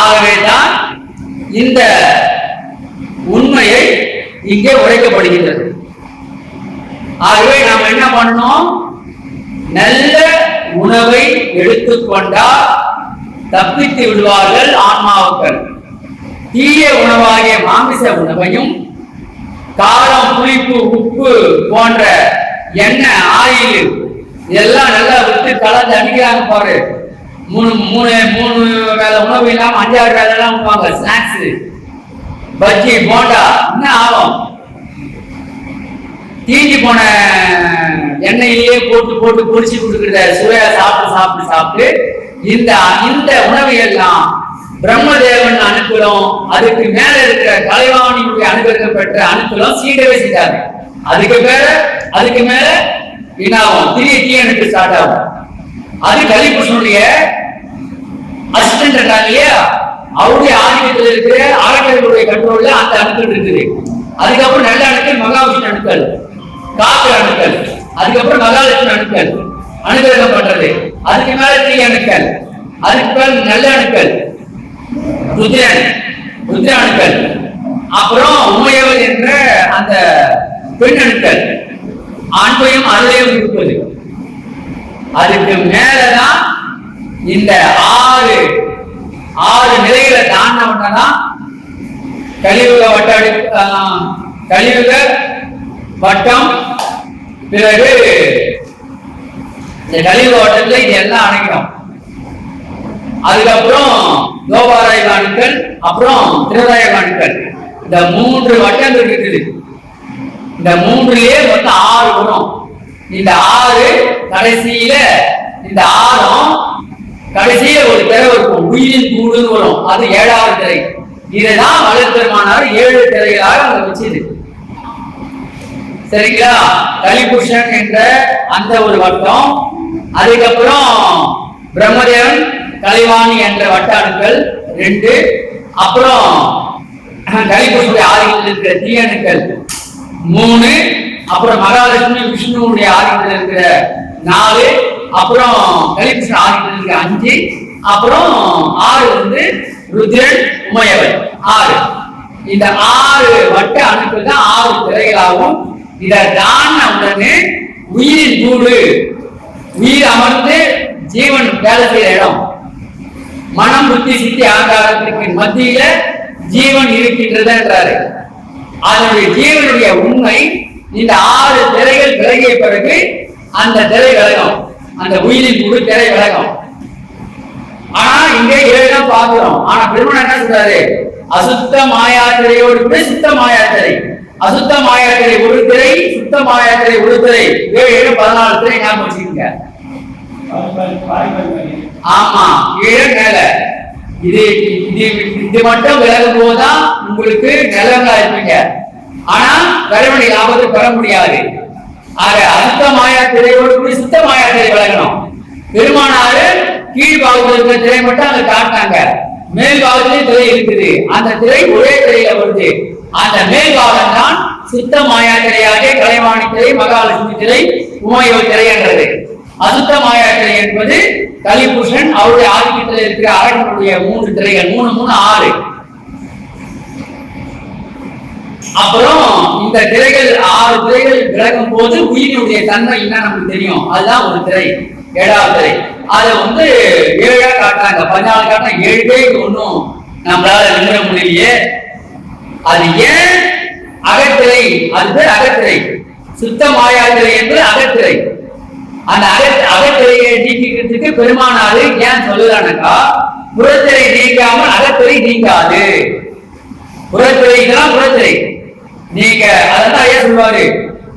ஆகவேதான் இந்த உண்மையை இங்கே உரைக்கப்படுகின்றது. ஆகவே நாம் என்ன பண்ணோம் நல்ல உணவை எடுத்துக்கொண்டால் தப்பித்து விடுவார்கள் ஆன்மாவுக்கள். தீய உணவாகிய மாமிச உணவையும் காரம் புளிப்பு உப்பு போன்ற எண்ணெய் ஆயில் இதெல்லாம் நல்லா விட்டு கலந்து அடிக்கிறாங்க பாரு. மூணு மூணு மூணு வேலை உணவு இல்லாம அஞ்சாறு வேலை எல்லாம் வைப்பாங்க. ஸ்நாக்ஸ் பஜ்ஜி போண்டா என்ன ஆகும்? தீஞ்சு போன எண்ணெயிலேயே போட்டு போட்டு பொரிச்சு கொடுக்குற சுவையா சாப்பிட்டு சாப்பிட்டு சாப்பிட்டு இந்த இந்த உணவை எல்லாம் பிரம்மதேவன் அனுகூலம் அதுக்கு மேல இருக்கிற கலைவாணியுடைய அனுகிரகம் பெற்ற அனுகூலம் சீடவே செய்தாரு. அதுக்கு மேல அதுக்கு மேல என்னாகும் திரிய தீயனுக்கு ஸ்டார்ட் ஆகும். அது கலிபுருஷனுடைய அசிஸ்டன்ட் இருக்காங்க இல்லையா? அவருடைய ஆதிக்கத்தில் இருக்கிற அறக்கர்களுடைய கண்ட்ரோல்ல அந்த அணுக்கள் இருக்குது. அதுக்கப்புறம் நல்ல அணுக்கள் மகாவிஷ்ணு அணுக்கள். காப்பு அணுக்கள். அதுக்கப்புறம் மகாலட்சுமி அணுக்கள். அணுகிரகம் பண்றது? அதுக்கு மேல தீ அணுக்கள். அதுக்கு மேல நல்ல அணுக்கள். ருத்ரன். ருத்ர அணுக்கள். அப்புறம் உமையவள் என்ற அந்த பெண் அணுக்கள். ஆண்மையும் அருளையும் இருப்பது அதுக்கு மேலதான் இந்த ஆறு ஆறு நிலைகளை தாண்டவன்னா கலியுக வட்டடி ஆஹ், வட்டம் பிறகு இந்த கழிவு வட்டத்துல இது எல்லாம் அணைக்கிறோம் அதுக்கப்புறம் தோபாராய அணுக்கள் அப்புறம் திருவாய அணுக்கள் இந்த மூன்று வட்டங்கள் இருக்குது. இந்த மூன்றுலயே மொத்தம் ஆறு வரும் இந்த ஆறு கடைசியில இந்த ஆறும் கடைசியில ஒரு திரை இருக்கும். உயிரின் கூடுன்னு வரும். அது ஏழாவது திரை. இதுதான் வளர்பெருமானார் ஏழு திரைகளாக அங்க வச்சது. சரிங்களா? கலிபுஷன் என்ற அந்த ஒரு வட்டம். அதுக்கப்புறம் பிரம்மதேவன் கலைவாணி என்ற வட்ட அணுக்கள் ரெண்டு. அப்புறம் கலிபுருஷனுடைய ஆதிக்கத்தில் இருக்கிற தீயணுக்கள் மூணு. அப்புறம் மகாலட்சுமி விஷ்ணுவுடைய ஆதிக்கத்தில் இருக்கிற நாலு அப்புறம் கலிபுருஷன் ஆதிக்கத்தில் இருக்கிற அஞ்சு அப்புறம் ஆறு வந்து ருத்ரன் உமையவன். ஆறு. இந்த ஆறு வட்ட அணுக்கள் தான் ஆறு திரைகளாகும். இதை தான உடனே உயிரின் கூடு. உயிர் அமர்ந்து ஜீவன் வேலை செய்யற இடம். மனம் புத்தி சித்தி ஆகாரத்திற்கு மத்தியில ஜீவன் இருக்கின்றதுன்றாரு. அதனுடைய ஜீவனுடைய உண்மை இந்த ஆறு திரைகள் விலகிய பிறகு அந்த திரை விலகும். அந்த உயிரின் முழு திரை விலகும். ஆனா இங்க ஏழு தான் பாக்குறோம் ஆனா பெருமன் என்ன சொல்றாரு? அசுத்த மாயாத்திரையோடு கூட சுத்த மாயாத்திரை அசுத்த மாயாத்திரை ஒரு திரை சுத்த மாயாத்திரை ஒரு திரை. ஏழு பதினாலு திரை ஞாபகம் வச்சுக்கோங்க. ஆமா ஏழு மேல இது இது இது மட்டும் விலகும் போதுதான் உங்களுக்கு நிலங்களா இருப்பீங்க. ஆனா கருவணி லாபத்தை பெற முடியாது. ஆக அந்த மாயா திரையோடு கூட சுத்த மாயா திரை விலகணும் பெருமானாரு கீழ் பாகத்தில் இருக்கிற திரை மட்டும் அங்க காட்டினாங்க மேல் பாகத்திலே திரை இருக்குது. அந்த திரை ஒரே திரையில வருது. அந்த மேல் பாகம் தான் சுத்த மாயா திரையாக கலைவாணி திரை மகாலட்சுமி திரை உமையோ திரை என்றது. அசுத்த மாயா திரை என்பது கலிபூஷன் அவருடைய ஆதிக்கத்தில் இருக்கிற அரங்கனுடைய மூன்று திரைகள் மூணு மூணு ஆறு. அப்புறம் இந்த திரைகள் ஆறு திரைகள் விலகும் போது உயிரினுடைய தன்மை என்ன நமக்கு தெரியும்? அதுதான் ஒரு திரை ஏழாவது திரை. அதை வந்து ஏழா காட்டுறாங்க. பதினாலு காட்டுறாங்க ஏழு பேர் ஒன்றும் நம்மளால நின்ற முடியலையே. அது ஏன் அகத்திரை? அது பேர் அகத்திரை. சுத்த மாயாத்திரை என்று அகத்திரை. அந்த அக அகத்திரையை நீக்கிக்கிறதுக்கு பெருமானாரு ஏன் சொல்லுறானாக்கா புறத்திரை நீக்காமல் அகத்திரை நீக்காது. புறத்திரைக்கெல்லாம் புறத்திரை. நீங்க அதான் ஐயா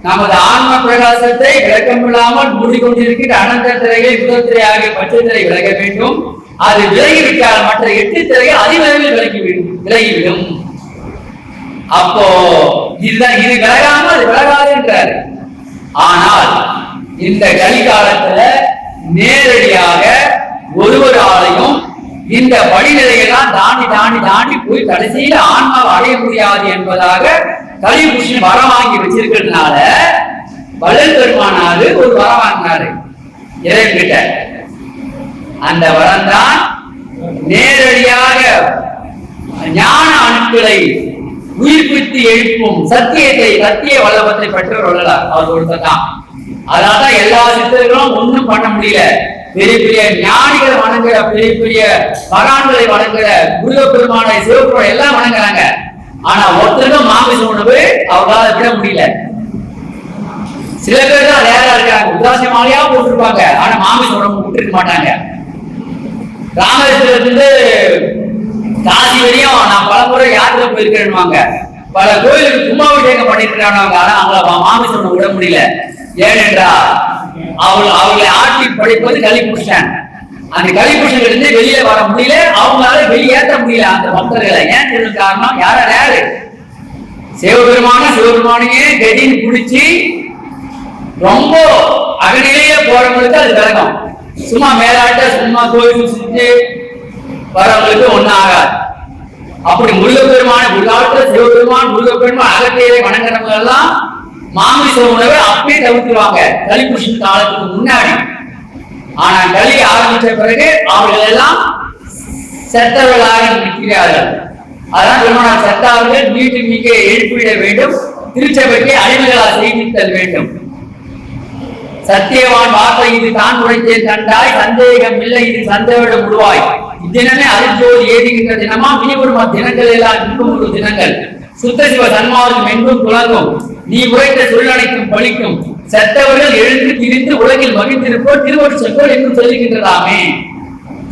நமது ஆன்ம பிரகாசத்தை விளக்கமில்லாமல் மூடிக்கொண்டிருக்கிற அனந்த திரையை புறத்திரை ஆகிய பச்சை திரை விலக வேண்டும். அது விலகிவிட்டால் மற்ற எட்டு திரையை அதிவிரைவில் விலகிவிடும் விலகிவிடும். அப்போ இதுதான் இது விலகாம அது விலகாதுன்றாரு ஆனால் இந்த கலிகாலத்துல நேரடியாக ஒரு ஒரு இந்த படிநிலையெல்லாம் தாண்டி தாண்டி தாண்டி போய் கடைசியில ஆன்மாவை அடைய முடியாது என்பதாக கலிபுருஷன் வரம் வாங்கி வச்சிருக்கிறதுனால வள்ளல் பெருமானாரு ஒரு வரம் வாங்கினாரு. இறைவன்கிட்ட. அந்த வரம் தான் நேரடியாக ஞான அணுக்களை உயிர்ப்பித்து எழுப்பும் சத்தியத்தை சத்திய வல்லபத்தை பெற்றவர் வள்ளலார். அவர் ஒருத்தர் தான். அதனாலதான் எல்லா சித்தர்களும் ஒண்ணும் பண்ண முடியல. பெரிய பெரிய ஞானிகளை வணங்குற பெரிய பெரிய மகான்களை வணங்குற குருவ பெருமானை சிவபெருமானை எல்லாம் வணங்குறாங்க. ஆனா ஒருத்தருக்கும் மாமிச உணவு அவங்களால விட முடியல. சில பேர் தான் ரேரா இருக்காங்க? உதாசி மாலையா போட்டிருப்பாங்க. ஆனா மாமிச உணவு விட்டுருக்க மாட்டாங்க. ராமேஸ்வரத்துல காசி வரையும் நான் பல முறை யாத்திரை போயிருக்கேன்னுவாங்க பல கோயிலுக்கு கும்பாபிஷேகம் பண்ணிருக்காங்க ஆனா அவங்கள மாமிச உணவு விட முடியல. ஏனென்றால் அவள் அவர்களை ஆட்டி படைப்பது கலிபுருஷன் அந்த கலிபுருஷன் இருந்து வெளியே வர முடியல அவங்களால வெளியேற்ற முடியல. அந்த பக்தர்களை ஏன் தெரியும் காரணம் யாரா யாரு? சிவபெருமான சிவபெருமானையே திடீர்னு குடிச்சு ரொம்ப அகநிலையே போறவங்களுக்கு அது விலகம் சும்மா மேலாட்ட சும்மா கோயில் செஞ்சு வரவங்களுக்கு ஒன்றும் ஆகாது. அப்படி முருகப்பெருமான உள்ளாற்ற சிவபெருமான் முருகப்பெருமான் அகத்தியரை வணங்குறவங்க எல்லாம் மாமிச உணவை அப்படியே தவிர்த்துருவாங்க. கலிபுஷன் காலத்துக்கு முன்னாடி ஆனா கல்வி ஆரம்பித்த பிறகு அவர்கள் எல்லாம் செத்தவர்களாக நிற்கிறார்கள். அதான் பெருமானார் செத்தார்கள் வீட்டு மிக எழுப்பிவிட வேண்டும் திருச்சபைக்கு அடிமைகளால் செய்தித்தல் வேண்டும். சத்தியவான் வார்த்தை இது தான் உழைத்தேன் கண்டாய் சந்தேகம் இல்லை இது சந்தேகம் உருவாய். இத்தினமே அருஜோதி ஏதுகின்ற தினமா மினிபுருமா தினங்கள் எல்லாம் இன்புறு தினங்கள். சுத்த சிவ சன்மார்க்கம் என்றும் துளங்கும் நீ உழைத்த சொல்லனைக்கும் பலிக்கும் செத்தவர்கள் எழுந்து பிரிந்து உலகில் மகிழ்ந்திருப்போர் திருவடி செப்போர் என்று சொல்லுகின்றதாமே.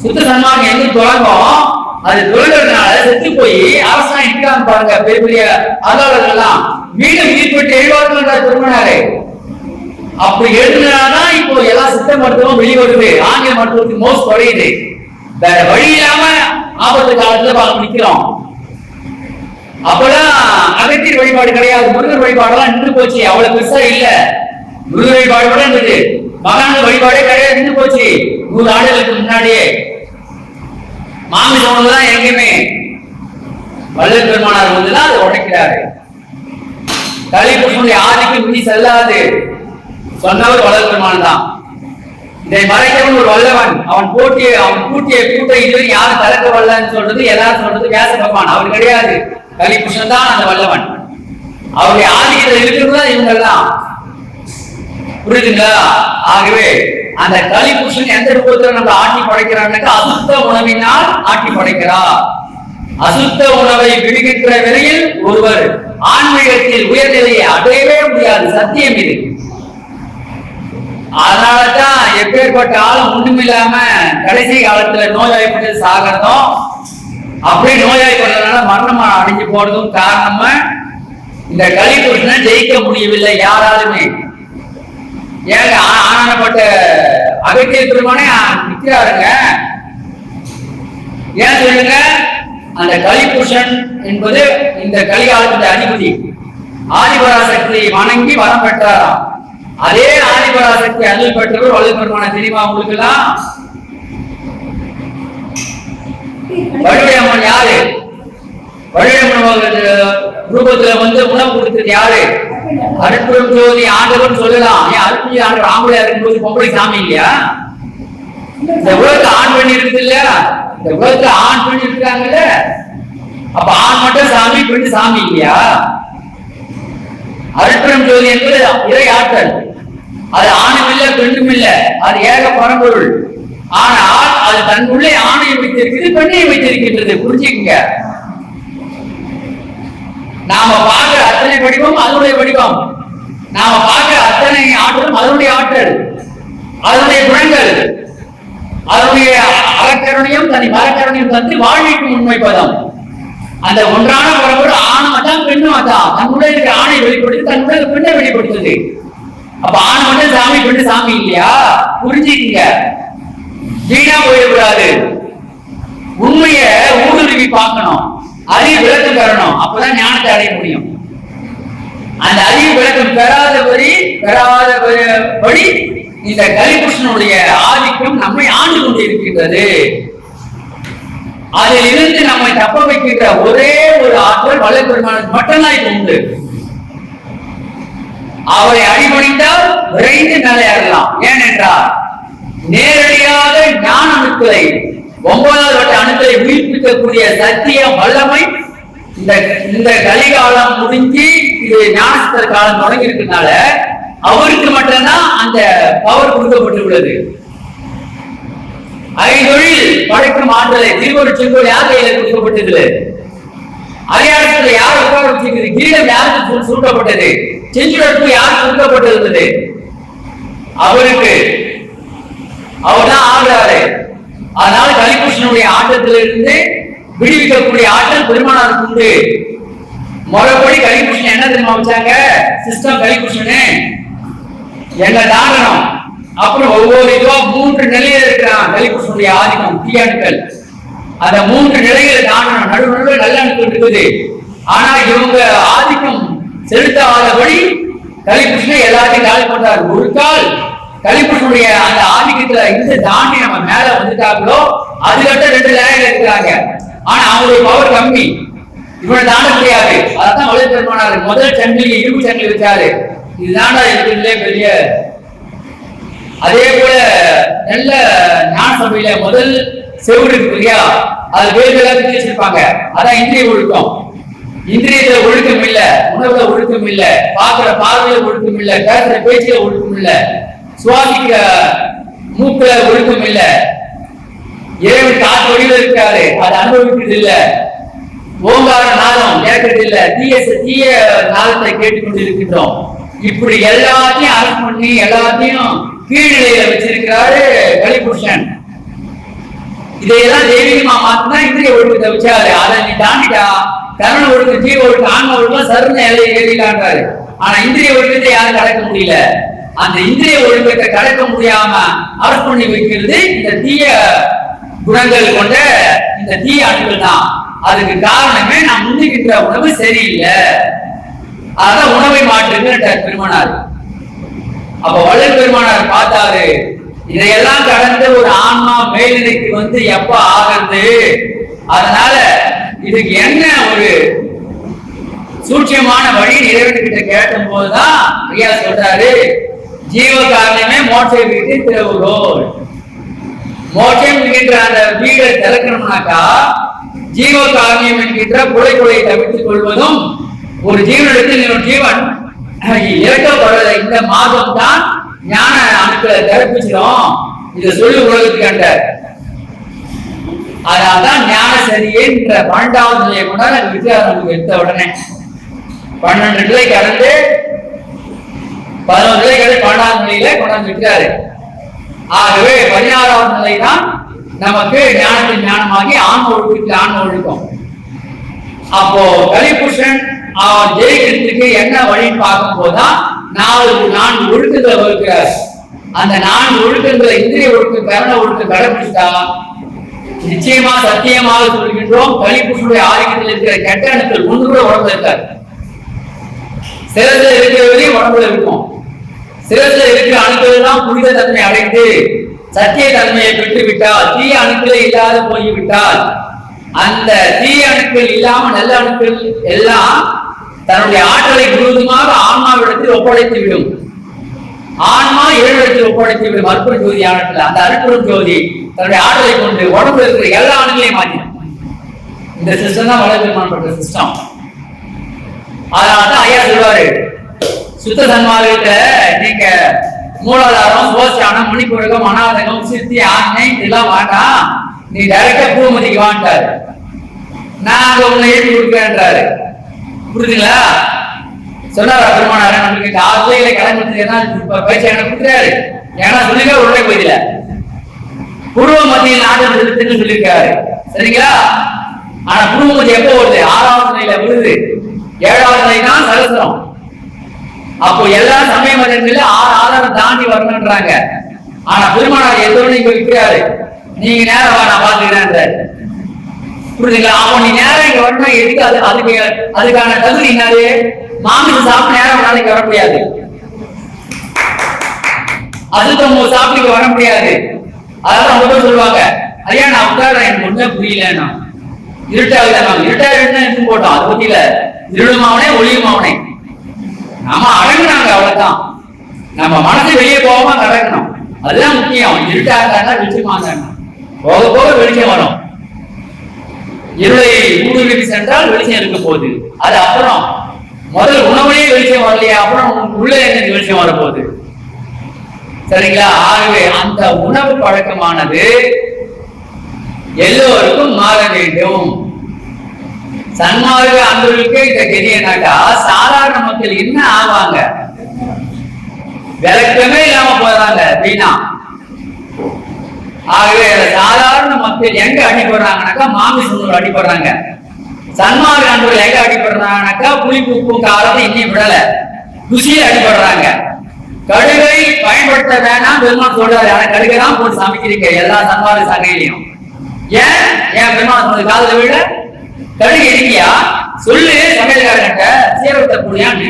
சுத்த சன்மார்க்கம் எங்கு தொடங்கும் அது தொழில்னால செத்து போய் அரசாங்கம் இருக்காங்க பாருங்க பெரிய பெரிய அலுவலர்கள் எல்லாம் மீண்டும் ஈடுபட்டு எழுவார்கள் திருமணாரே அப்படி எழுதுனாதான் இப்போ எல்லா சித்த மருத்துவம் வெளிவருது. ஆங்கில மருத்துவத்துக்கு மோஸ்ட் குறையுது வேற வழி இல்லாம ஆபத்து காலத்துல பார்க்க நிக்கிறோம். அப்பெல்லாம் அகத்தியர் வழிபாடு கிடையாது. முருகர் வழிபாடெல்லாம் நின்று போச்சு. அவ்வளவு பெருசா இல்லை. குரு வழிபாடு கூட இருந்தது மகான்கள் வழிபாடே கிடையாது நின்று போச்சு. நூறு ஆண்டுகளுக்கு முன்னாடியே. மாமி உணவு தான் எங்கேயுமே வள்ளல் பெருமானார் வந்துதான் அதை உடைக்கிறாரு. தலைப்புடைய ஆதிக்கு முடி செல்லாது. சொன்னவர் வள்ளல் பெருமான் தான். இதை மறைத்தவன் ஒரு வல்லவன். அவன் போட்டிய அவன் கூட்டிய கூட்ட இதுவரை யாரும் கலக்க வல்லன்னு சொல்றது எல்லாரும் சொல்றது வியாச பகவான் அவர் கிடையாது. கலிபுஷன் தான் அந்த வல்லவன். அவருடைய ஆதிக்கத்தில் இருக்கிறது தான் இவங்க புரியுதுங்களா? ஆகவே அந்த கலிபுருஷன் எந்த ரூபத்துல நம்ம ஆட்டி படைக்கிறான்னாக்கா அசுத்த உணவினால் ஆட்டி படைக்கிறார். அசுத்த உணவை விடுகின்ற வரையில் ஒருவர் ஆன்மீகத்தில் உயர்நிலையை அடையவே முடியாது. சத்தியம் இது. அதனாலதான் எப்பேற்பட்ட ஆளும் ஒண்ணுமில்லாம கடைசி காலத்துல நோய்வாய்ப்பட்டு சாகிறதும் அப்படியே நோய்வாய்ப்பட்டதுனால மரணம் அடைஞ்சு போறதும் காரணமா இந்த கலிபுருஷனை ஜெயிக்க முடியவில்லை யாராலுமே. ஏங்க ஆ- ஆனானப்பட்ட அகத்திய பெருமானே நிற்கிறாருங்க ஏன் சொல்லுங்க? அந்த கலிபுருஷன் என்பது இந்த கலிகாலத்துடைய அதிபதி. ஆதிபராசக்தியை வணங்கி வரம் பெற்றாராம். அதே ஆதிபராசக்தி அருள் பெற்றவர் வலுப் பெருமான தெரியுமா உங்களுக்கு எல்லாம் வள்ளுவம்மன் யாரு? வள்ளுவம்மன் ரூபத்துல வந்து உணவு கொடுத்தது யாரு? அருட்புறம் ஜோதி ஆண்டவன் சொல்லலாம். ஏன் அருட்புரி ஆண்டவர் ஆம்பளையா இருக்கும்போது பொம்பளை சாமி இல்லையா? இந்த உலகத்துல ஆண் பெண் இருக்குது இல்ல இந்த உலகத்துல ஆண் பெண் இருக்காங்கல்ல அப்ப ஆண் மட்டும் சாமி பெண் சாமி இல்லையா? அருட்பெரும் ஜோதி என்பது இறை ஆற்றல் அது ஆணும் இல்ல பெண்ணும் இல்ல. அது ஏக பரம்பொருள். ஆனால் அது தன் உள்ளே ஆணையை வைத்திருக்கிறது பெண்ணையை வைத்திருக்கின்றது. புரிஞ்சுக்கங்க. நாம பார்க்கிற அத்தனை வடிவம் அதனுடைய வடிவம் நாம பார்க்கிற அத்தனை ஆற்றலும் அதனுடைய ஆற்றல். அதனுடைய குணங்கள். அதனுடைய அறக்கருணையும் தனி மரக்கருணையும் தந்து வாழ்விக்கும் உண்மை பதம். அந்த ஒன்றான பரம்பொரு ஆணும் அதான் பெண்ணும் அதான் தன்னுடைய இருக்கிற ஆணை வெளிப்படுத்தி தன்னுடைய பெண்ணை வெளிப்படுத்துது. அப்ப ஆணை மட்டும் சாமி பெண்ணு சாமி இல்லையா? புரிஞ்சுக்கீங்க. வீணா போயிடக்கூடாது. உண்மைய ஊடுருவி பார்க்கணும். அறிவு விளக்கம் பெறணும். அப்பதான் ஞானத்தை அடைய முடியும். அந்த அறிவு விளக்கம் பெறாதபடி பெறாதபடி இந்த கலிபுருஷனுடைய ஆதிக்கம் நம்மை ஆண்டு கொண்டு இருக்கின்றது அதில் இருந்து நம்மை தப்ப வைக்கின்ற ஒரே ஒரு ஆற்றல் வல்லபெருமானுக்கு மட்டும்தான் இது உண்டு. அவரை அடிபணிந்தால் விரைந்து நிலையாடலாம் ஏனென்றால் நேரடியாக ஞான அணுக்களை ஒன்பதாம் இருக்கக்கூடிய சத்தியம் வல்லமை இந்த இந்த கலிகாலம் முடிஞ்சு இது ஞானஸ்தர் காலம் தொடங்கி இருக்கனால அவருக்கு மட்டும்தான் அந்த பவர் கொடுக்கப்பட்டுள்ளது. ஐந்தொழில் படைக்கும் ஆற்றலை திருவொரு செங்கோல் யார் கையில கொடுக்கப்பட்டது? அரியாசத்துல யார் உட்கார வச்சிருக்கிறது கிரீடம் யாருக்கு சுருட்டப்பட்டது செஞ்சுடப்பு யார் சுருட்டப்பட்டிருந்தது அவருக்கு. அவர்தான் ஆடுறாரு அதனால கலிகிருஷ்ணனுடைய ஆட்டத்திலிருந்து விடுவிக்கக்கூடிய ஆற்றல் பெருமானாருக்கு உண்டு. மறுபடி கலிகிருஷ்ணன் என்ன தெரியுமா வச்சாங்க? சிஸ்டம் கலிகிருஷ்ணனே என்ன தாரணம் அப்புறம் ஒவ்வொரு இதுவா மூன்று நிலையில இருக்கிறான் கலிகிருஷ்ணனுடைய ஆதிக்கம் தீயணுக்கள் அந்த மூன்று நிலைகளை தாண்டணும் நடுவு நடுவில் நல்ல அணுக்கள் இருக்குது. ஆனா இவங்க ஆதிக்கம் செலுத்தாதபடி கலிகிருஷ்ணன் எல்லாத்தையும் காலி பண்றாரு. ஒரு கால் கலிகிருஷ்ணனுடைய அந்த ஆதிக்கத்துல இருந்து தாண்டி நம்ம மேல வந்துட்டாங்களோ அதுகிட்ட ரெண்டு லேயர் இருக்கிறாங்க. ஆனா அவருடைய பவர் கம்மி. இவனை தாண்ட முடியாது. அதான் வலது பெருமானார் முதல் சங்கிலி இரும்பு சங்கிலி வச்சாரு. இதுதான்டா இருக்கிறதுலே பெரிய? அதே போல நல்ல ஞான சபையில முதல் செவுடு இருக்கு இல்லையா? அது வேறு எல்லாத்தையும் வச்சிருப்பாங்க. அதான் இந்திரிய ஒழுக்கம். இந்திரியத்துல ஒழுக்கம் இல்ல உணவுல ஒழுக்கம் இல்ல பாக்குற பார்வையில ஒழுக்கம் இல்ல பேசுற பேச்சுல ஒழுக்கம் இல்ல. சுவாசிக்க மூக்குல ஒழுக்கம் இல்ல. இறைவன் காற்று வழியில இருக்காரு அது அனுபவிக்கிறது இல்ல. ஓங்கார நாதம் கேட்கறது இல்ல. தீய தீய நாதத்தை கேட்டுக்கொண்டு இருக்கின்றோம் இப்படி எல்லாத்தையும் அரசு பண்ணி எல்லாத்தையும் கீழ்நிலையில வச்சிருக்கிறாரு கலிபுருஷன் இதையெல்லாம் தெய்வீகமா மாத்தினா இந்திரிய ஒழுக்கத்தை வச்சாரு. அதை நீ தாண்டிட்டா கரண ஒழுக்கம் ஜீவ ஒழுக்கம் ஆன்ம ஒழுக்கம் சருண எல்லையை ஏறிலான்றாரு ஆனா இந்திரிய ஒழுக்கத்தை யாரும் கடக்க முடியல. அந்த இந்திரிய ஒழுக்கத்தை கடக்க முடியாம அரசு பண்ணி வைக்கிறது இந்த தீய குணங்கள் கொண்ட இந்த தீய அணுகள் தான். அதுக்கு காரணமே நான் முந்திக்கின்ற உணவு சரியில்லை. அதான் உணவை மாற்றுங்கிற பெருமானார். அப்ப வள்ளல் பெருமானார் பார்த்தாரு இதையெல்லாம் கடந்து ஒரு ஆன்மா மேல்நிலைக்கு வந்து எப்ப ஆகிறது? அதனால இதுக்கு என்ன ஒரு சூட்சியமான வழி? நிறைவேற்றிக்கிட்ட கேட்டும் போதுதான் ஐயா சொல்றாரு ஜீவ காரணமே மோட்ச திருவுரோல் மோட்சம் என்கின்ற அந்த வீடை திறக்கணும்னாக்கா ஜீவ காரணியம் என்கின்ற குலை கொலையை தவிர்த்துக் கொள்வதும் ஒரு ஜீவனிடத்தில் ஜீவன் இறக்கப்படுற இந்த மாதம் தான் ஞான அணுக்களை திறப்பிச்சிடும் இதை சொல்லி உலகத்துக்கு கண்ட அதனால்தான் ஞான சரின்ற பன்னெண்டாவது நிலையை கொண்டாட வித்தியாசம் எடுத்த உடனே பன்னெண்டு நிலை கடந்து பதினோரு நிலைகளை பன்னெண்டாம் நிலையில கொண்டாந்து விட்டாரு. ஆகவே பதினாறாவது நிலை தான் நமக்கு ஞானத்தின் ஞானமாகி ஆன்ம ஒழுக்கத்தில் ஆன்ம ஒழுக்கம். அப்போ கலிபுருஷன் அவன் ஜெயிக்கிறதுக்கு என்ன வழின்னு பார்க்கும் போதுதான் நாலு நான்கு ஒழுக்கங்களை வகுக்கிறார் அந்த நான்கு ஒழுக்கங்களை இந்திரிய ஒழுக்கம் கரண ஒழுக்கம் கடைபிடிச்சா நிச்சயமா சத்தியமாக சொல்கின்றோம் கலிபுருஷனுடைய ஆதிக்கத்தில் இருக்கிற கெட்ட அணுக்கள் ஒன்று கூட உடம்புல இருக்காது. சிறந்த இருக்கிறவரையும் உடம்புல இருக்கும். சிறந்த இருக்கிற அணுக்களெல்லாம் புனித தன்மை அடைந்து சத்திய தன்மையை பெற்று விட்டால் தீய அணுக்களே இல்லாத போய்விட்டால் அந்த தீய அணுக்கள் இல்லாம நல்ல அணுக்கள் எல்லாம் தன்னுடைய ஆற்றலை முழுவதுமாக ஆன்மாவிடத்தில் ஒப்படைத்து விடும் ஆன்மா இறைவனத்தில் ஒப்படைத்து விடும் அற்புத ஜோதி ஆனத்தில் அந்த அற்புதம் ஜோதி தன்னுடைய ஆற்றலை கொண்டு உடம்பு இருக்கிற எல்லா அணுகளையும் மாற்றிடும். இந்த சிஸ்டம் தான் வளர்ப்பெருமான் சிஸ்டம் சிஸ்டம் அதனாலதான் ஐயா சொல்வாரு சுத்த சன்மார்கிட்ட நீங்க மூலாதாரம் சோசியானம் மணிப்புரகம் அனாதகம் சித்தி ஆண்மை இதெல்லாம் வேண்டாம். நீ டைரக்டா பூமதிக்கு வாண்டாரு நான் அங்க உன்னை எழுதி கொடுப்பேன்றாரு புரியுதுங்களா சொன்னார் பெருமானார நம்மளுக்கு இந்த ஆறு பிள்ளைகளை என்ன? ஏன்னா இப்ப எனக்கு கொடுக்குறாரு ஏன்னா சொல்லுங்க உடனே போயிடல. பூர்வ மத்தியில் நாடு செலுத்துன்னு சொல்லியிருக்காரு. சரிங்களா? ஆனா பூர்வ மத்திய எப்போ வருது? ஆறாவது நிலையில விழுது. ஏழாவது நிலை தான் சரசரம் அப்போ எல்லா சமய மதங்கள்ல ஆறு ஆதாரம் தாண்டி வரணுன்றாங்க ஆனா பெருமானார் எத்தோடு நீங்க விற்கிறாரு நீங்க நேரம் வா நான் பாத்துக்கிறேன் புரியுதுங்களா அப்போ நீ நேரம் இங்க வரணும் எதுக்கு அது அதுக்கு அதுக்கான தகுதி என்னது? மாமிசம் சாப்பிட்டு நேரம் வேணாலும் இங்க வர முடியாது அதுக்கு சாப்பிட்டு வர முடியாது அதாவது அவங்க போய் சொல்லுவாங்க ஐயா நான் உட்கார எனக்கு ஒண்ணுமே புரியலன்னா இருட்டாகுது மேம் இருந்தா எடுத்து போட்டோம் அது பத்தியில இருளுமாவனே ஒளியுமாவனே நாம அடங்குனாங்க அவ்வளவுதான். நம்ம மனசு வெளியே போகாம அடங்கணும். அதுதான் முக்கியம். இருட்டா இருந்தா வெளிச்சமா இருந்தாங்க போக போக வெளிச்சம் வரும். இருளை ஊடுருவி சென்றால் வெளிச்சம் இருக்க போகுது. அது அப்புறம் முதல் உணவுலேயே வெளிச்சம் வரலையா? அப்புறம் உள்ளே உள்ள என்ன வெளிச்சம் வரப்போகுது? சரிங்களா? ஆகவே அந்த உணவு பழக்கமானது எல்லோருக்கும் மாற வேண்டும். சன்மார்க்க அன்பர்களுக்கு இந்த கெதி சாதாரண மக்கள் என்ன ஆவாங்க? விளக்கமே இல்லாம போறாங்க வீணா. ஆகவே சாதாரண மக்கள் எங்க அடிபடுறாங்கனாக்கா மாமிசம் அடிபடுறாங்க. சன்மார்க்க அன்பர்கள் எங்க அடிபடுறாங்கனாக்கா புளிப்பு உப்பும் காரத்தை இன்னும் விடல. குசியில் அடிபடுறாங்க. கடுகை பயன்படுத்த வேணாம் பெருமாள் சொல்றாரு. ஆனா கடுகை தான் போட்டு சமைக்கிறீங்க எல்லா சன்மார்க்க சங்கையிலையும். ஏன்? ஏன் பெருமாள் சொன்னது காலத்தை விட கடுகு இருக்கியா சொல்லு சமையல்காரன்ட்ட சீரகத்தை கூடியான்னு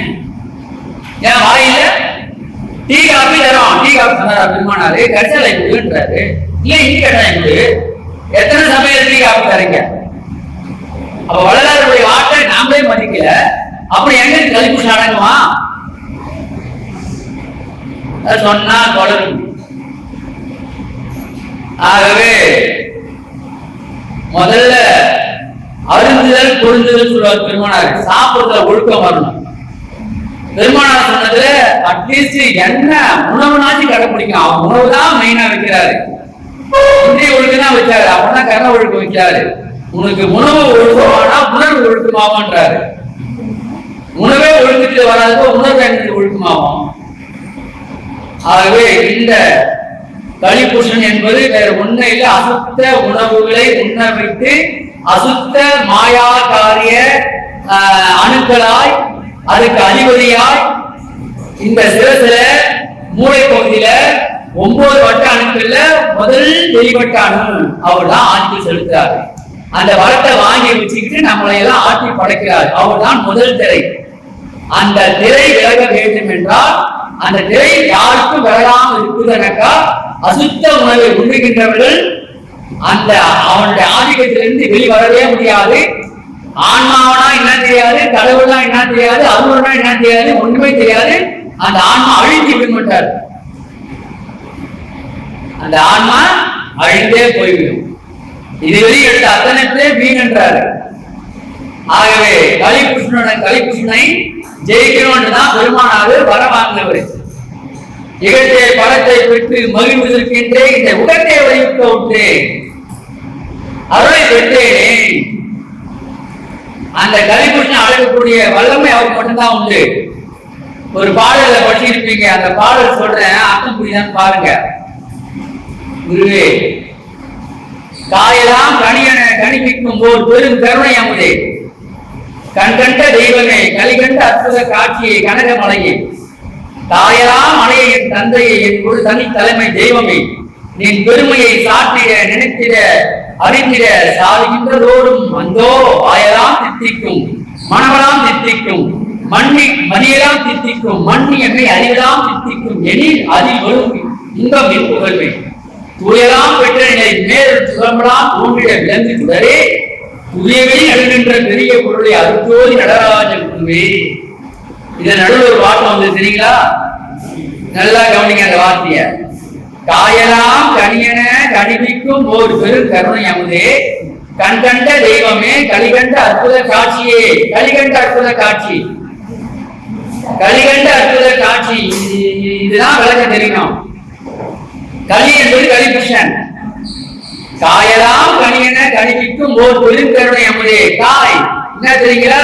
ஏன் வாயில டீ காஃபி தரோம். டீ காபி தந்தாரா பெருமானாரு? கடைசியில் கொடுன்றாரு. இல்ல இங்க கட்டாயம் கொடு எத்தனை சமையல் டீ காஃபி தரீங்க? அப்ப வள்ளலாருடைய வாட்டை நாமளே மதிக்கல. அப்படி எங்க கழிப்பு அடங்குவான் சொன்னா தொடரும். ஆகவே முதல்ல அருந்துதல் பொருந்துதல் சொல்லுவார் பெருமானார். சாப்பிடுறதுல ஒழுக்கம் வரணும். பெருமானார் சொன்னதுல அட்லீஸ்ட் என்ன உணவுனாச்சு கடைப்பிடிக்கும். அவன் உணவு தான் மெயினா வைக்கிறாரு. இன்றைய ஒழுக்கம் தான் அவன் தான் கர்ண ஒழுக்கம் வைக்கிறாரு. உனக்கு உணவு ஒழுக்கமானா உணர்வு ஒழுக்கமாவான்றாரு உணவே ஒழுக்கத்தில் வராது உணர்வு எனக்கு ஒழுக்கமாகும். ஆகவே இந்த கலிபூஷன் என்பது வேற ஒண்ணு அசுத்த உணவுகளை உண்ண வைத்து அசுத்த மாயா காரிய அணுக்களாய் அதுக்கு அதிபதியாய் இந்த சிரசுல மூளை பகுதியில ஒன்பது வட்ட அணுக்கள்ல முதல் வெளிவட்ட அணு அவர் தான் ஆட்சி செலுத்துறாரு. அந்த வளத்தை வாங்கி வச்சுக்கிட்டு நம்மளை எல்லாம் ஆட்சி படைக்கிறார். அவர் தான் முதல் திரை. அந்த திரை விலக வேண்டும் என்றால் அந்த திரை யாருக்கும் விலகாமல் இருக்குதுனாக்கா அசுத்த உணவை உண்ணுகின்றவர்கள் அந்த அவனுடைய ஆதிக்கத்திலிருந்து வெளிவரவே முடியாது. ஆன்மாவனா என்ன தெரியாது கடவுள்னா என்ன தெரியாது அருள்னா என்ன தெரியாது ஒண்ணுமே தெரியாது. அந்த ஆன்மா அழிஞ்சு விடமாட்டார் அந்த ஆன்மா அழிந்தே போய்விடும். இதுவரை எடுத்த அத்தனை பேர் வீணன்றாரு ஆகவே கலிபுஷ்ணன் கலிபுஷ்ணனை ஜெயிக்கணும்னு தான் பெருமானாவது வர வாங்கினவர். இகழ்ச்சிய படத்தை பெற்று மகிழ்வதற்கென்றே இந்த உடனே வைக்க விட்டேன். அருளை பெற்றேனே. அந்த கலிபுஷ்ணன் அழகக்கூடிய வல்லமை அவருக்கு மட்டும்தான் உண்டு. ஒரு பாடல படிச்சிருப்பீங்க. அந்த பாடல் சொல்றேன். அர்த்தம் புரியுதான்னு பாருங்க. குருவே காயெல்லாம் கணியன கணிப்பிக்கும் போது பெரும் கருணை அமுதே. கண்கண்ட தெய்வமே கலிகண்ட அற்புத காட்சியை கனகமலையே. தாயலாம் மலையை என் தந்தையை என் குரு தனி தலைமை தெய்வமே. நீ பெருமையை சாற்றிட நினைத்திட அறிந்திட சாதிக்கின்றதோடும் வந்தோ ஆயலாம் தித்திக்கும் மணவலாம் தித்திக்கும் மண்ணி மணியெல்லாம் தித்திக்கும் மண்ணி என்னை அறிவெல்லாம் தித்திக்கும் எனில் அதில் வரும் இன்பம் புகழ்வே. துயலாம் பெற்ற நிலை மேல் சுகமெல்லாம் தோன்றிட விளங்கு சுடரே துரியவே எழுகின்ற பெரிய பொருளை அருத்தோதி நடராஜன் குருவே இந்த நடுவில் ஒரு வார்த்தை வந்து தெரியுங்களா? நல்லா கவனிங்க அந்த வார்த்தைய. காயலாம் கனியன கணிவிக்கும் ஓர் பெரும் கருணை அமுதே. கண் கண்ட தெய்வமே கலிகண்ட அற்புத காட்சியே. கலிகண்ட அற்புத காட்சி. கலிகண்ட அற்புத காட்சி. இதுதான் விளக்க தெரியணும் களி என்பது கலிகிருஷ்ணன் காயலாம் கனியன கணிவிக்கும் ஓர் பெருங்கருணை அமுதே. காய் என்ன தெரியுங்களா?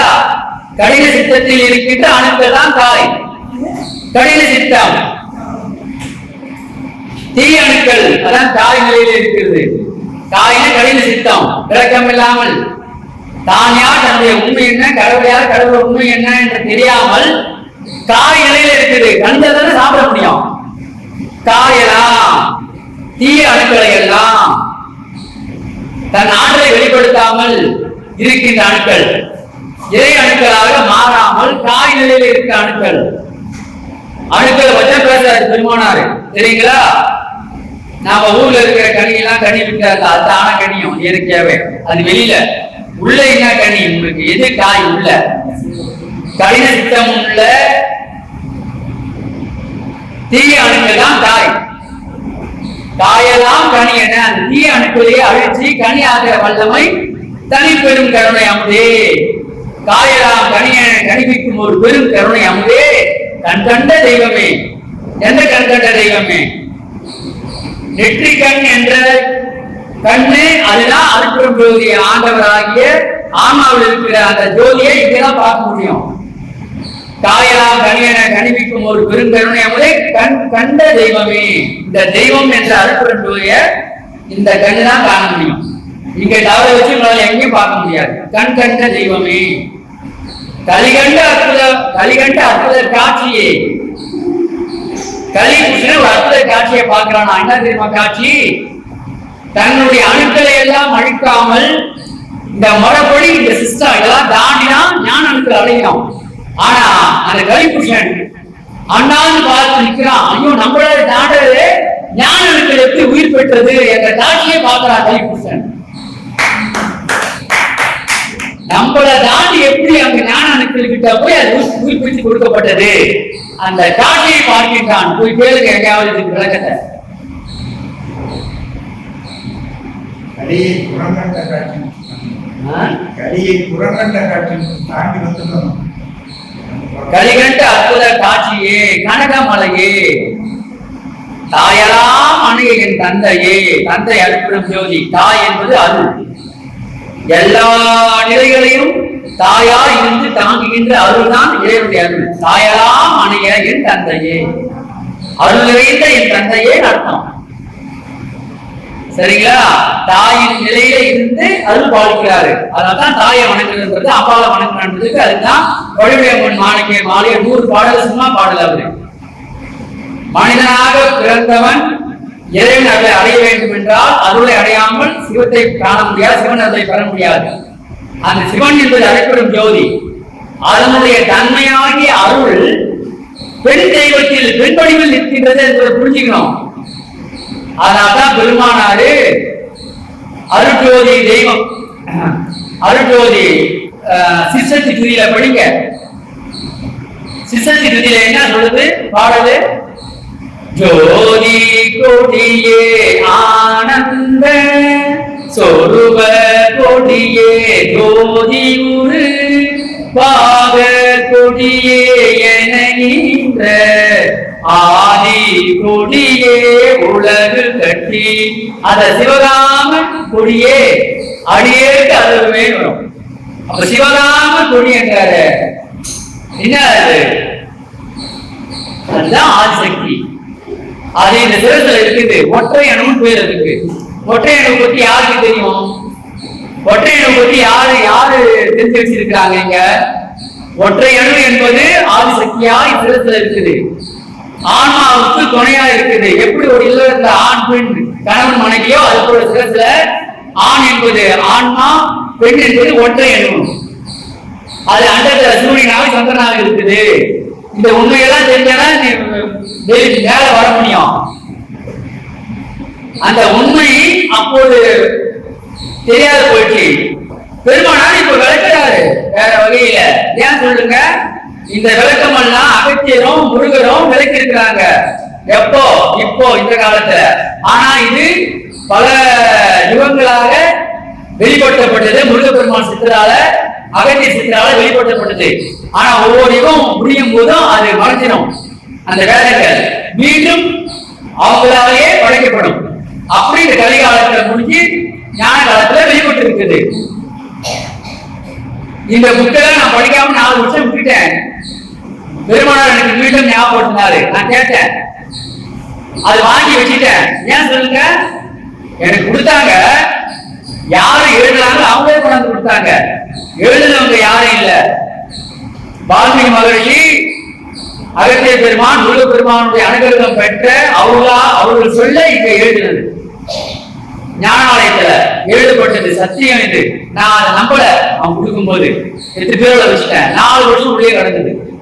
கடின சித்தத்தில் இருக்கின்ற அணுக்கள் தான் காய் கடின சித்தம். தீய அணுக்கள் அதான் தாய் நிலையில் இருக்கிறது. தாயின கடின சித்தம் விளக்கம் இல்லாமல். தான் யார் தன்னுடைய உண்மை என்ன கடவுள் யார் கடவுள் உண்மை என்ன என்று தெரியாமல் காய் நிலையில இருக்குது. கண்டதானே சாப்பிட முடியும். காயலாம் தீய அணுக்களை எல்லாம் தன் ஆற்றலை வெளிப்படுத்தாமல் இருக்கின்ற அணுக்கள் இறை அணுக்களாக மாறாமல் காய் நிலையில் இருக்க அணுக்கள். அணுக்களை வச்சா பேசுறாரு பெருமானாரு. சரிங்களா? நாம ஊர்ல இருக்கிற கனி எல்லாம் கனி விட்டாரு அது தான கனியும்? இயற்கையாவே. அது வெளியில. உள்ள என்ன கனி? உங்களுக்கு எது காய் உள்ள? கடின சித்தம் உள்ள தீய அணுக்கள் தான் காய். காயெல்லாம் கனி என அந்த தீய அணுக்களையே அழிச்சு கனி ஆகிற வல்லமை தனி கருணை அமுதே. காயலாம் கனிய கணிப்பிக்கும் ஒரு பெரும் கருணை அமுதே. கண் கண்ட தெய்வமே. எந்த கண் கண்ட தெய்வமே? நெற்றி கண் என்ற கண்ணு அதுதான் அருப்புறம் ஜோதி ஆண்டவராகிய ஆன்மாவில் இருக்கிற அந்த ஜோதியை இங்கதான் பார்க்க முடியும். தாயலாம் கணியன கணிவிக்கும் ஒரு பெருங்கருணை அமுதே. கண் கண்ட தெய்வமே. இந்த தெய்வம் என்ற அருப்புறம் ஜோதிய இந்த கண்ணு தான் காண முடியும். இங்க தவற வச்சு உங்களால எங்கேயும் பார்க்க முடியாது. கண் கண்ட தெய்வமே. கலிகண்ட அற்புத கலிகண்ட அற்புத காட்சியே. கலி அற்புத காட்சியை பார்க்கிறான்? என்ன தெரியுமா காட்சி? தன்னுடைய அணுக்களை எல்லாம் அழிக்காமல் இந்த முறைப்படி இந்த சிஸ்டம் இதெல்லாம் தாண்டினா ஞான அணுக்கள் அடையணும் ஆனா அந்த கலிபுஷன் அண்ணாந்து பார்த்து நிக்கிறான். ஐயோ நம்மளால தாண்டது ஞான அணுக்கள் எப்படி உயிர் பெற்றது என்ற காட்சியை பார்க்கிறான் கலிபுஷன் நம்மள தாண்டி எப்படி அந்த ஞான அணுக்கள் கிட்ட போய் அது பெற்று கொடுக்கப்பட்டது? அந்த காட்சியை பார்க்கின்றான். போய் கேளுங்க எங்கேயாவது விளக்கத்தை. கலியை புறங்கண்ட காட்சி. ஆ? கலியை புறங்கண்ட காட்சி தாண்டி வந்துடணும். கலிகண்ட அற்புத காட்சியே கனகமலையே. தாயலாம் அணுக என் தந்தையே தந்தை அற்புதம் ஜோதி தாய் என்பது அருள். எல்லா நிலைகளையும் தாயா இருந்து தாங்குகின்ற அருள் தான் இறைவனுடைய அருள். தாயலாம் அணைய என் தந்தையே. அருள் நிறைந்த என் தந்தையே அர்த்தம் சரிங்களா? தாயின் நிலையில இருந்து அருள் பாலிக்கிறாரு. அதனால்தான் தாயை வணங்குறதுன்றது அப்பாவை வணங்குறதுக்கு அதுதான் வழிமையம்மன் மாணிக்க மாலைய நூறு பாடல் சும்மா பாடல் அவரு. மனிதனாக பிறந்தவன் இறைவன் அதை அடைய வேண்டும் என்றால் அருளை அடையாமல் சிவத்தை காண முடியாது சிவன் அருளை பெற முடியாது. அந்த சிவன் என்பது அழைப்படும் ஜோதி அதனுடைய தன்மையாகிய அருள் பெண் தெய்வத்தில் பெண் வடிவில் நிற்கின்றது என்பதை புரிஞ்சுக்கணும். அதனால்தான் பெருமானாரு அருட்ஜோதி தெய்வம் அருட்ஜோதி அஹ், சிசத்தி துதியில படிங்க. சிசத்தி துதியில என்ன சொல்லுது? பாடலு? ஜோதி கொடியே ஆனந்த சொருப கொடியே ஜோதி உரு பாக கொடியே என ஆதி கொடியே உலகு கட்டி. அத சிவராமன் கொடியே அடியேற்கு அருள்மே வேணும் அப்ப சிவராமன் கொடி என்றாரு என்ன அது? அதுதான் ஆதிசக்தி. அது இந்த சிரத்துல இருக்குது ஒற்றை அணுன்னு பேர் இருக்கு. ஒற்றை அணு பத்தி யாருக்கு தெரியும்? ஒற்றை அணு பத்தி யாரு யாரு தெரிஞ்சு வச்சிருக்காங்க இங்க? ஒற்றை அணு என்பது ஆதிசக்தியா சிரத்துல இருக்குது. ஆன்மாவுக்கு துணையா இருக்குது. எப்படி ஒரு இல்ல ஆண் பெண் கணவன் மனைவியோ அது போல சிரத்துல ஆண் என்பது ஆன்மா பெண் என்பது ஒற்றை அணு. அது அண்டத்துல சூரியனாக சந்திரனாக இருக்குது. இந்த உண்மையெல்லாம் தெரிஞ்சா நீ மேல வர முடியும். அந்த உண்மை அப்போது தெரியாத போயிடுச்சு. பெருமானார் இப்ப விளக்குறாரு. வேற வகையில. ஏன் சொல்லுங்க? இந்த விளக்கம் எல்லாம் அகத்தியரும் முருகரும் விளக்கி இருக்கிறாங்க எப்போ? இப்போ இந்த காலத்துல. ஆனா இது பல யுகங்களாக வெளிப்படுத்தப்பட்டது. முருகப்பெருமான் சித்தரால அகத்திய சித்தரால வெளிப்படுத்தப்பட்டது. ஆனா ஒவ்வொரு யுகம் முடியும் போதும் அது மறைஞ்சிடும் அந்த வேலைகள் மீண்டும் அவங்களாலேயே படைக்கப்படும். அப்படி இந்த கலிகாலத்துல முடிஞ்சு ஞான காலத்துல வெளிப்பட்டு இருக்குது இந்த புக்கெல்லாம் நான் படிக்காம நாலு வருஷம் விட்டுட்டேன். பெருமானார் எனக்கு மீண்டும் ஞாபகப்படுத்தினாரு நான் கேட்டேன். அது வாங்கி வச்சுட்டேன். ஏன் சொல்லுங்க? எனக்கு கொடுத்தாங்க. யாரு எழுதுனாங்களோ அவங்களே கொண்டாந்து கொடுத்தாங்க. எழுதுனவங்க யாரும் இல்ல. வால்மீகி மகரிஷி அகத்திய பெருமான் முழு பெருமானுடைய அனுகிரகம் பெற்ற அவர்களா அவர்கள் சொல்ல இங்க எழுதினது ஞானாலயத்துல எழுதப்பட்டது சத்தியம் இது நான் அதை நம்பல. அவன் கொடுக்கும்போது. எட்டு பேரோட வச்சுட்டேன். நாலு வருஷம் உள்ளே கிடந்தது.